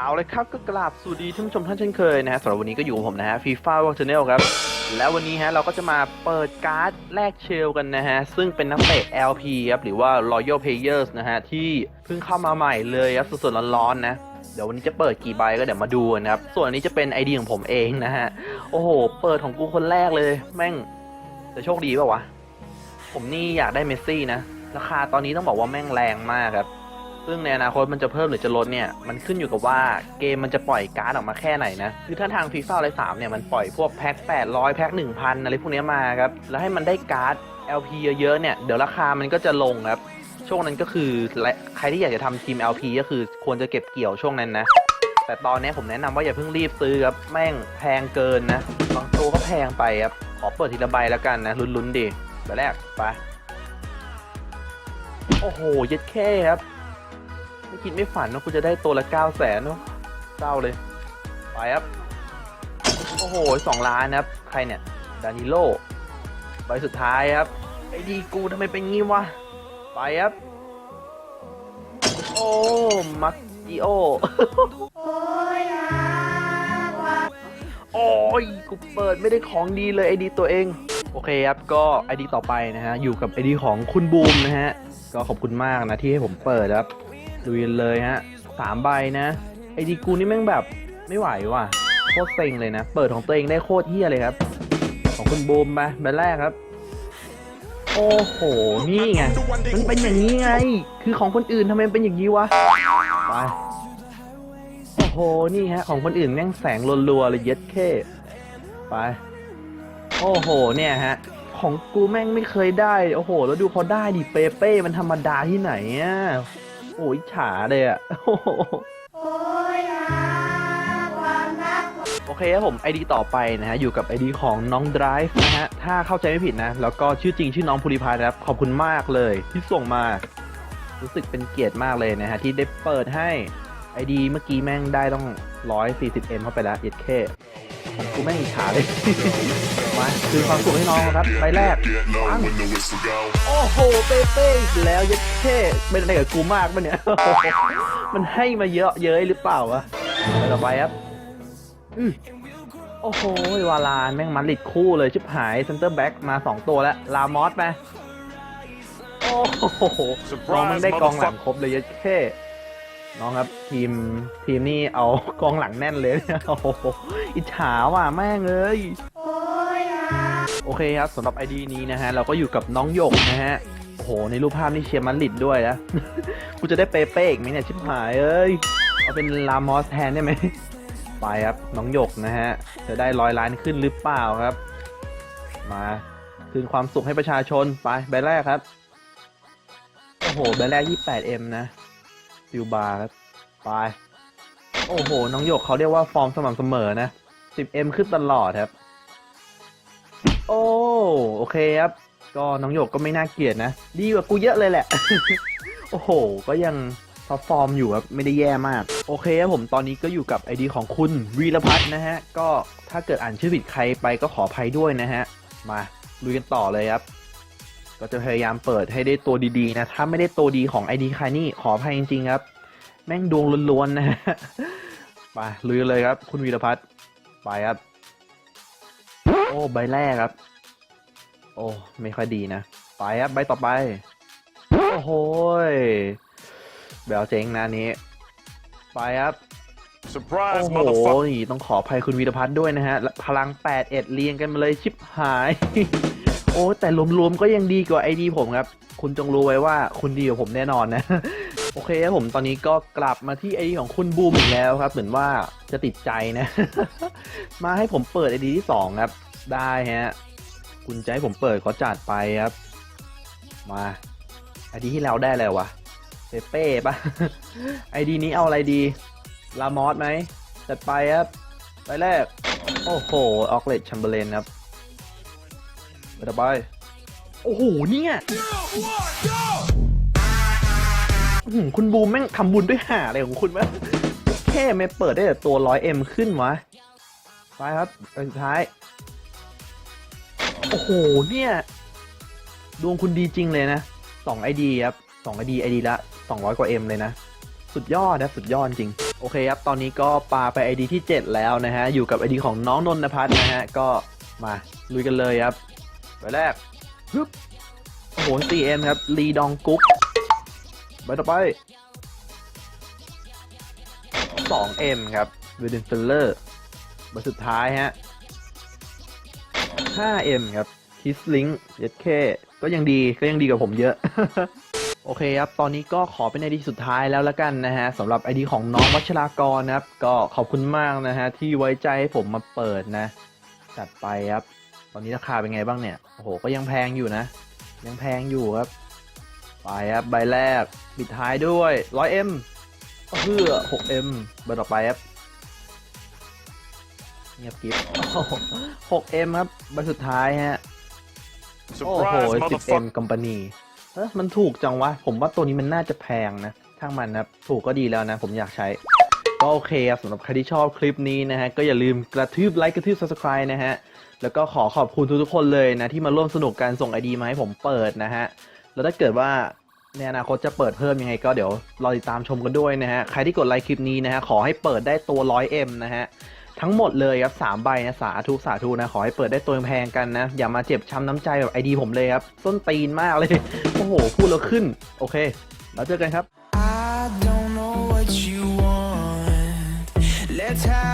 เอาเลยครับก็กราบสวัสดีท่านผู้ชมท่านเช่นเคยนะฮะสำหรับวันนี้ก็อยู่กับผมนะฮะฟีฟ่าวัลเทเนลครับ แล้ววันนี้ฮะเราก็จะมาเปิดการ์ดแลกเชลกันนะฮะ ซึ่งเป็นนักเตะ LP ครับ หรือว่า Royal Players นะฮะ ที่เพิ่งเข้ามาใหม่เลยครับสดๆร้อนๆนะ เดี๋ยววันนี้จะเปิดกี่ใบก็เดี๋ยวมาดูกันะครับ ส่วนนี้จะเป็น ID ของผมเองนะฮะ โอ้โห เปิดของกูคนแรกเลย แม่งจะโชคดีป่าวะ ผมนี่อยากได้เมสซี่นะ ราคาตอนนี้ต้องบอกว่าแม่งแรงมากครับ ซึ่งในอนาคตมันจะเพิ่มหรือจะลดเนี่ย มันขึ้นอยู่กับว่าเกมมันจะปล่อยการ์ดออกมาแค่ไหนนะ คือถ้าทางฟีฟ่าอะไรสามเนี่ยมันปล่อยพวกแพ็ค800 แพ็ค1,000 อะไรพวกนี้มาครับ แล้วให้มันได้การ์ด LP เยอะๆเนี่ย เดี๋ยวราคามันก็จะลงครับ ช่วงนั้นก็คือและใครที่อยากจะทำทีม LP ก็คือควรจะเก็บเกี่ยวช่วงนั้นนะ แต่ตอนนี้ผมแนะนำว่าอย่าเพิ่งรีบซื้อครับ แม่งแพงเกินนะ บางตัวก็แพงไปครับ ขอเปิดทีละใบแล้วกันนะ ลุ้นๆดิใบแรกไป โอ้โห เย็ดแค่ครับ ไม่คิดไม่ฝันว่าคุณจะได้ตัวละ9 0 0แสนเนาะเศร้าเลย ไปครับ โอ้โหสองล้านนะครับ ใครเนี่ย ดานิโลใบสุดท้ายครับ ไอ้ดีกูทำไมเป็นงี้วะ ไปครับ โอ้ มักจิโอ โอ้ย กูเปิดไม่ได้ของดีเลยไอดีตัวเอง โอเคครับ ก็ไอดีต่อไปนะฮะ อยู่กับไอดีของคุณบูมนะฮะ ก็ขอบคุณมากนะที่ให้ผมเปิดครับ ดูเลยฮะสามใบนะไอดีกูนี่แม่งแบบไม่ไหวว่ะโคตรเซ็งเลยนะ เปิดของตัวเองได้โคตรเฮี้ยเลยครับ ของคุณบูมไปใบแรกครับ โอ้โห นี่ไง มันเป็นอย่างนี้ไง คือของคนอื่นทำไมเป็นอย่างนี้วะ ไป โอ้โห นี่ฮะ ของคนอื่นแม่งแสงรัวๆเลยเย็ดเข้ ไป โอ้โห เนี่ยฮะ ของกูแม่งไม่เคยได้ โอ้โห แล้วดูพอได้ดิเปเป้ มันธรรมดาที่ไหนอะ โอ้ยฉาเลยอะโอ้โหโอเคครับผม ID ต่อไปนะฮะ อยู่กับ ID ของน้อง Drive นะฮะ ถ้าเข้าใจไม่ผิดนะ แล้วก็ชื่อจริงชื่อน้องภูริพัฒน์นะครับ ขอบคุณมากเลย ที่ส่งมา รู้สึกเป็นเกียรติมากเลยนะฮะ ที่ได้เปิดให้ ID เมื่อกี้แม่งได้ต้อง 140M เข้าไปแล้วเย็ดเข้ กูแม่งอิจฉาเลย มาคืนความสุขให้น้องครับใบแรกปังโอ้โหเป้เป้อีกแล้วเยัดเท่เป็นอะไรกับกูมากปะเนี่ย มันให้มาเยอะเย้ยหรือเปล่าวะไปต่อไปครับอือโอ้โหวาลานแม่งมัดลิดคู่เลยชิบหายเซนเตอร์แบ็กมา 2 ตัวแล้ว ลามอสไปโอ้โหน้องมันได้กองหลังครบเลยเยัดเท่ น้องครับทีมทีมนี่เอากองหลังแน่นเลยเนี่ยโอ้โหอิจฉาว่ะแม่งเอ้ยโอเคครับสำหรับ ID นี้นะฮะเราก็อยู่กับน้องหยกนะฮะโอ้โหในรูปภาพนี่เชียร์มันลิดด้วยนะกูจะได้เปเป้อีกไหมเนี่ยชิบหายเอ้ยเอาเป็นลามอสแทนได้ไหมไปครับน้องหยกนะฮะจะได้ร้อยล้านขึ้นหรือเปล่าครับ มาคืนความสุขให้ประชาชนไปใบแรกครับโอ้โหใบแรก 28M นะ ฟิวบาร์ครับไปโอ้โห น้องหยกเขาเรียกว่าฟอร์มสม่ำเสมอนะ 10M ขึ้นตลอดครับ โอ้โอเคครับ ก็น้องหยกก็ไม่น่าเกลียดนะ ดีกว่ากูเยอะเลยแหละ โอ้โห ก็ยังท็อปฟอร์มอยู่ครับ ไม่ได้แย่มาก โอเคครับผมตอนนี้ก็อยู่กับไอดีของคุณวีรพัฒน์นะฮะ ก็ถ้าเกิดอ่านชื่อผิดใครไปก็ขออภัยด้วยนะฮะ มาลุยกันต่อเลยครับ ก็จะพยายามเปิดให้ได้ตัวดีๆนะ ถ้าไม่ได้ตัวดีของไอดีใครนี่ขออภัยจริงๆครับ แม่งดวงล้วนๆนะฮะไปลุยกันเลยครับ คุณวีรพัฒน์ไปครับ โอ้ใบแรกครับ โอ้ไม่ค่อยดีนะ ไปครับใบต่อไป โอ้โหยแบลเจ๊งนะอันนี้ ไปครับโอ้ Surprise, โห motherfucker. นี่ต้องขออภัยคุณวีรพัฒน์ด้วยนะฮะ พลัง8เอ็ดเรียงกันมาเลยชิบหาย โอ้แต่รวมๆก็ยังดีกว่าไอดีผมครับ คุณจงรู้ไว้ว่าคุณดีกว่าผมแน่นอนนะ โอเคครับผมตอนนี้ก็กลับมาที่ไอดีของคุณบูมอีกแล้วครับ เหมือนว่าจะติดใจนะ มาให้ผมเปิดไอดีที่สองครับ ได้ฮะ คุณจะให้ผมเปิดขอจัดไปครับ มาไอดีที่แล้วได้แล้ววะเปเป้ปะไอดีนี้เอาอะไรดีลามอสไหมจัดไปครับไปแรก โอ้โห ออกเลดชัมเบอร์เลนครับ ไปต่อไป โอ้โห เนี่ยอื้อหือคุณบูมแม่งทำบุญด้วยหาอะไรของคุณวะแค่ไม่เปิดได้แต่ตัวร้อยเอ็มขึ้นวะ ไปครับไปสุดท้าย โอ้โห เนี่ย ดวงคุณดีจริงเลยนะสองไอดีครับสองไอดีไอดีละสองร้อยกว่าเอ็มเลยนะ สุดยอดนะ สุดยอดจริง โอเคครับ ตอนนี้ก็ปาไป ID ที่ 7 แล้วนะฮะ อยู่กับ ID ของน้องนนทพัฒน์นะฮะ ก็มาลุยกันเลยครับ ใบแรกฮึบโอ้โห 4M ครับลีดองกุ๊กใบต่อไป 2M ครับเวเดนเฟลเลอร์ใบสุดท้ายฮะ 5M ครับคิสลิงเย็ดเคก็ยังดีก็ยังดีกว่าผมเยอะ โอเคครับ ตอนนี้ก็ขอเป็นไอดีสุดท้ายแล้วละกันนะฮะสำหรับไอดีของน้องวัชรากรนะครับ ก็ขอบคุณมากนะฮะ ที่ไว้ใจให้ผมมาเปิดนะ จัดไปครับ ตอนนี้ราคาเป็นไงบ้างเนี่ย โอ้โห ก็ยังแพงอยู่นะ ยังแพงอยู่ครับ ไปครับ ใบแรก ปิดท้ายด้วย 100M เพื่อ 6M ใบต่อไปครับ เงียบกิ๊บ 6M ครับ ใบสุดท้ายฮะ โอ้โห Surprise, 10M motherfucker. Company เออมันถูกจังวะ ผมว่าตัวนี้มันน่าจะแพงนะ ช่างมันนะครับถูกก็ดีแล้วนะ ผมอยากใช้ ก็โอเคครับสำหรับใครที่ชอบคลิปนี้นะฮะ ก็อย่าลืมกระทืบไลค์กระทืบ subscribe นะฮะ แล้วก็ขอขอบคุณทุกๆคนเลยนะ ที่มาร่วมสนุกการส่งไอดีมาให้ผมเปิดนะฮะ แล้วถ้าเกิดว่าในอนาคตจะเปิดเพิ่มยังไงก็เดี๋ยวรอติดตามชมกันด้วยนะฮะ ใครที่กดไลค์คลิปนี้นะฮะ ขอให้เปิดได้ตัว 100M นะฮะ ทั้งหมดเลยครับสามใบนะ สาธุสาธุนะ ขอให้เปิดได้ตัวแพงกันนะ อย่ามาเจ็บช้ำน้ำใจแบบไอดีผมเลยครับ ส้นตีนมากเลย โอ้โห พูดแล้วขึ้น โอเค แล้วเจอกันครับ time.